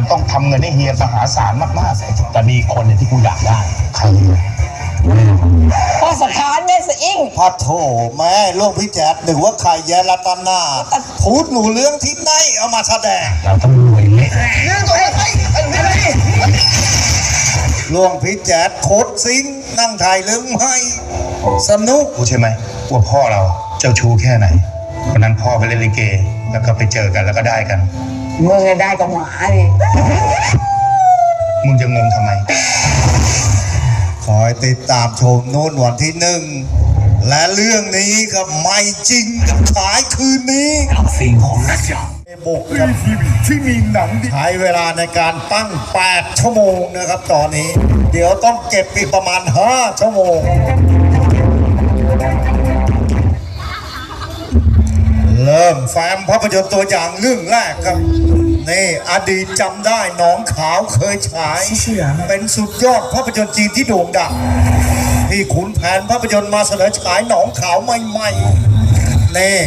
มันต้องทำเงินให้เฮียมหาศาลมากๆ แต่มีคนเนี่ยที่กูอยากได้ ใครเนี่ยแม่มึงพ่อสถานแม่สะอิ่งพระโถแม่โลกพี่แจ๊ดหรือว่าใครแยรัตนาพูดหนูเรื่องที่ไหนเอามาแสดงเราต้องรวยเละหลวงพี่แจ๊ดโคตรซิงนั่งถ่ายเรื่องไม่สนุก รู้ใช่ไหมว่าพ่อเราเจ้าชู้แค่ไหน วันนั้นพ่อไปเล่นลิเก แล้วก็ไปเจอกันแล้วก็ได้กัน มึงได้กับหมาดิมึงจะงงทำไม คอยติดตามชมโน่นวันที่หนึ่ง และเรื่องนี้ก็ไม่จริงกับฉายคืนนี้สิ่งของนักจับบุกกับที่มีหนังใช้เวลาในการตั้ง 8 ชั่วโมงนะครับตอนนี้ เดี๋ยวต้องเก็บอีกประมาณ 5 ชั่วโมง เริ่มแฟ้มภาพยนตร์ตัวอย่างเรื่องแรกครับ นี่อดีตจำได้หนองขาวเคยฉาย เป็นสุดยอดภาพยนตร์จีนที่โด่งดังที่ขุนแผนภาพยนตร์มาเสนอฉายหนองขาวใหม่ๆนี่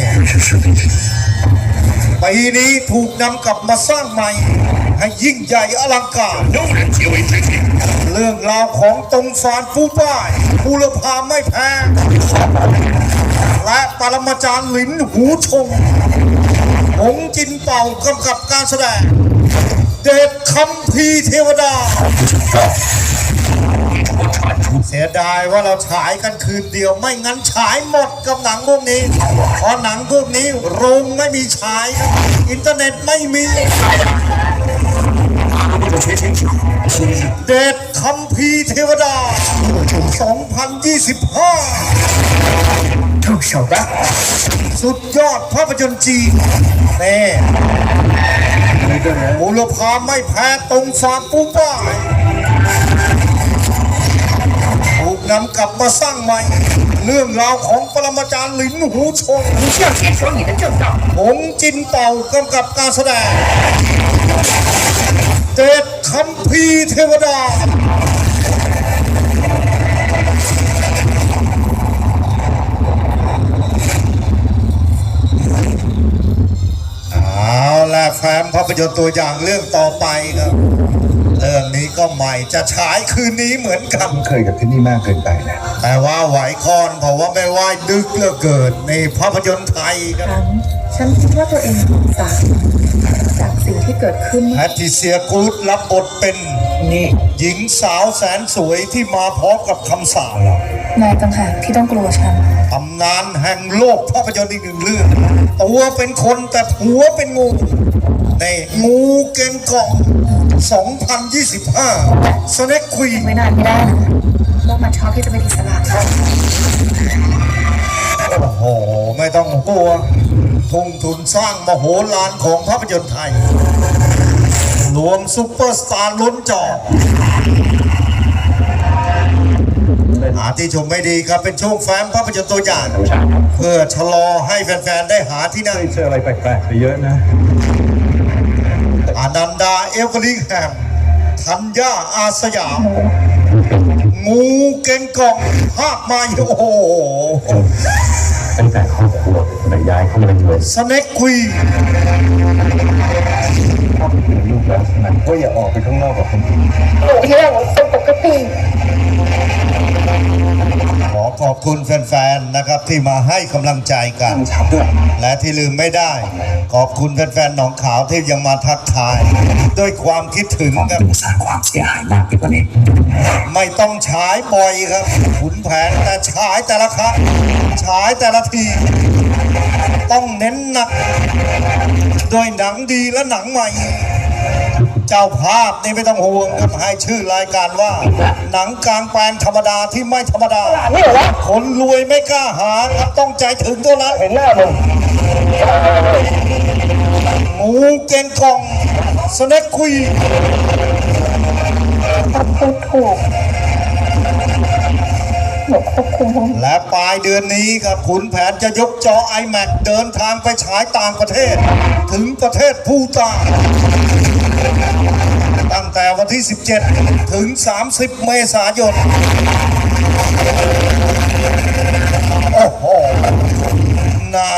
ปีนี้ถูกนำกลับมาสร้างใหม่ ให้ยิ่งใหญ่อลังการ เรื่องราวของตงฟานฟูป้ายบูรพาไม่แพ้ และปรมาจารย์ลินหูชงหงจินเป่ากำกับการแสดง เดชคำพีเทวดา เสียดายว่าเราฉายกันคืนเดียวไม่งั้นฉายหมดกับหนังพวกนี้ เพราะหนังพวกนี้โรงไม่มีฉายอินเทอร์เน็ตไม่มี เดชคำพีเทวดา 2025 เฉีนะสุดยอดภาพยนตร์จีนแน่มูลค่าไม่แพ้ตรงฟาปูป้าถูกนำกลับมาสร้างใหม่ เรื่องราวของปรมาจารย์หลินหูชงเชื่อเชี่อชงอีกเจ้าเจ้าหงจินเป่ากำกับการแสดงเจ็ดคำพีเทวดาาพยนตร์ตัวอย่างเรื่องต่อไปครับเรื่องนี้ก็ใหม่จะฉายคืนนี้เหมือนกัน เคยกับที่นี่มากเกินไปนะแต่ว่าไหวคอนเพราะว่าไม่ไหวดึกเหลือเกินในภาพยนตร์ไทยครับครั้ง ฉันคิดว่าตัวเองถูกสาปจากสิ่งที่เกิดขึ้น แพทริเซียกูดรับบทเป็นนี่หญิงสาวแสนสวยที่มาพร้อมกับคำสาปนายต่างหากที่ต้องกลัวฉัน ตำนานแห่งโลกภาพยนตร์อีกหนึ่งเรื่อง ตัวเป็นคนแต่ผัวเป็นงูในงูเกนกล่อง 2025สเน็กควีนไม่นานไม่ได้นะโลกมันชอบที่จะเป็นอิสระโอ้โห ไม่ต้องกลัว ทุ่งทุนสร้างมโหฬารของภาพยนตร์ไทย รวมซุปเปอร์สตาร์ล้นจอหาที่ชมไม่ดีครับเป็นช่วงแฟ้มภาพยนตร์ตัวอย่าง เพื่อชะลอให้แฟนๆ ได้หาที่นั่งเจออะไรแปลกๆไปเยอะนะอานันดาเอเวอริงแฮมธัญญาอาสยาม งูเก่งกองภาคมาโอ้โห ตั้งแต่ครอบครัวแต่ย้ายเข้ามาในเมืองสเน็กควีนลูกแล้วนั้นก็อย่าออกไปข้างนอกกับคนอื่น นๆนะครับที่มาให้กำลังใจกันชับด้วยและที่ลืมไม่ได้ ขอบคุณแฟนๆหนองขาวที่ยังมาทักทาย ด้วยความคิดถึงครับจะสร้างความเสียหายมากไปกว่านี้ ไม่ต้องฉายบ่อยครับขุนแผนแต่ฉายแต่ละครั้งฉายแต่ละที ต้องเน้นหนักด้วยหนังดีและหนังใหม่ เจ้าภาพนี่ไม่ต้องห่วงครับให้ชื่อรายการว่า หนังกลางแปลงธรรมดาที่ไม่ธรรมดาคนรวยไม่กล้าหาครับต้องใจถึงเท่านั้นเห็นหน้ามึงงูเกงกองสเน็กคุยพูดถูกหนูควบคุมของและปลายเดือนนี้ครับขุนแผนจะยกจอ iMac เดินทางไปฉายต่างประเทศ ถึงประเทศภูตานตั้ง แต่วันที่ 17 ถึง 30 เมษายน โอ้โหน่า